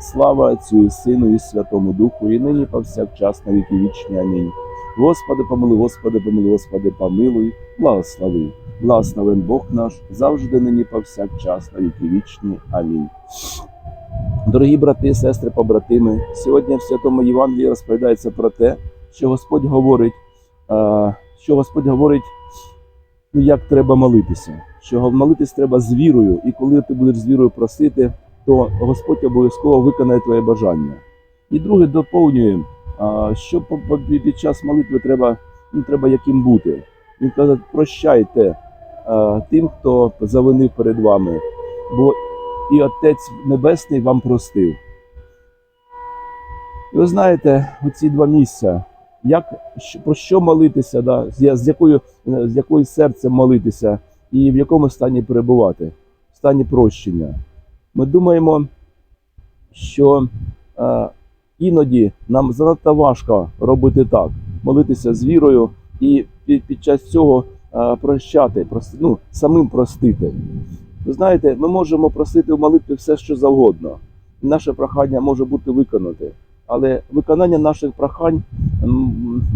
Слава Отцю і Сину і Святому Духу, і нині повсякчас на віки вічні. Амінь. Господи, помилуй, Господи, помилуй, Господи, помилуй, благослови. Благословен Бог наш, завжди нині повсякчас на віки вічні. Амінь. Дорогі брати, сестри, побратими, сьогодні в Святому Євангелії розповідається про те, що Господь говорить, що Господь говорить, ну, як треба молитися. Що молитись треба з вірою, і коли ти будеш з вірою просити, то Господь обов'язково виконає твоє бажання. І друге доповнює, що під час молитви треба, ну, треба яким бути. Він каже, прощайте тим, хто завинив перед вами, бо і Отець Небесний вам простив. І ви знаєте, оці два місця, як, про що молитися, да, з, з, якою, з якою серцем молитися і в якому стані перебувати, в стані прощення. Ми думаємо, що е, іноді нам занадто важко робити так, молитися з вірою і під, під час цього е, прощати, прос- ну, самим простити. Ви знаєте, ми можемо просити в молитві все, що завгодно. Наше прохання може бути виконане, але виконання наших прохань,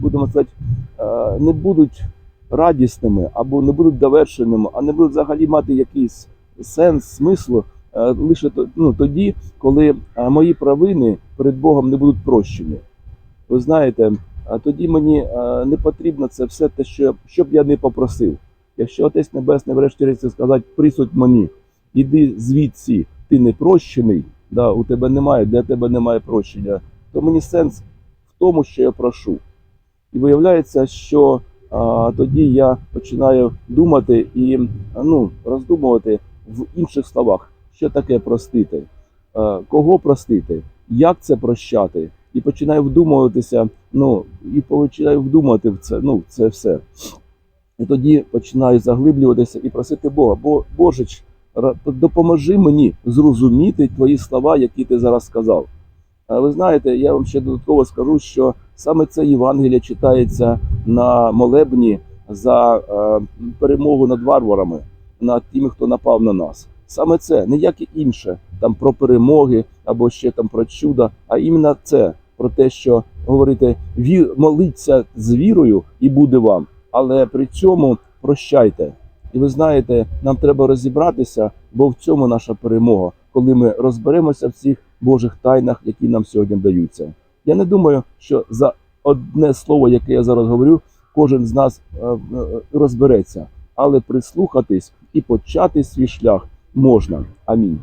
будемо сказати, е, не будуть радісними або не будуть довершеними, а не будуть взагалі мати якийсь сенс, смислу лише ну, тоді, коли е, мої провини перед Богом не будуть прощені. Ви знаєте, а тоді мені е, не потрібно це все те, що, б я не попросив. Якщо Отець Небесний врешті сказати, присудь мені, іди звідси, ти не прощений, да, у тебе немає, для тебе немає прощення, то мені сенс в тому, що я прошу. І виявляється, що а, тоді я починаю думати і ну, роздумувати в інших словах, що таке простити, кого простити, як це прощати, і починаю вдумуватися, ну і починаю вдумувати в це, ну, це все. І тоді починаю заглиблюватися і просити Бога, бо Божич, допоможи мені зрозуміти твої слова, які ти зараз сказав. Ви знаєте, я вам ще додатково скажу, що саме це Євангеліє читається на молебні за е, перемогу над варварами, над тими, хто напав на нас. Саме це, ніяке інше, там про перемоги або ще там про чуда, а іменно це про те, що говорите, вір, моліться з вірою і буде вам, але при цьому прощайте. І ви знаєте, нам треба розібратися, бо в цьому наша перемога, коли ми розберемося в цих Божих тайнах, які нам сьогодні даються. Я не думаю, що за одне слово, яке я зараз говорю, кожен з нас е, е, розбереться, але прислухатись і почати свій шлях можна. Амінь.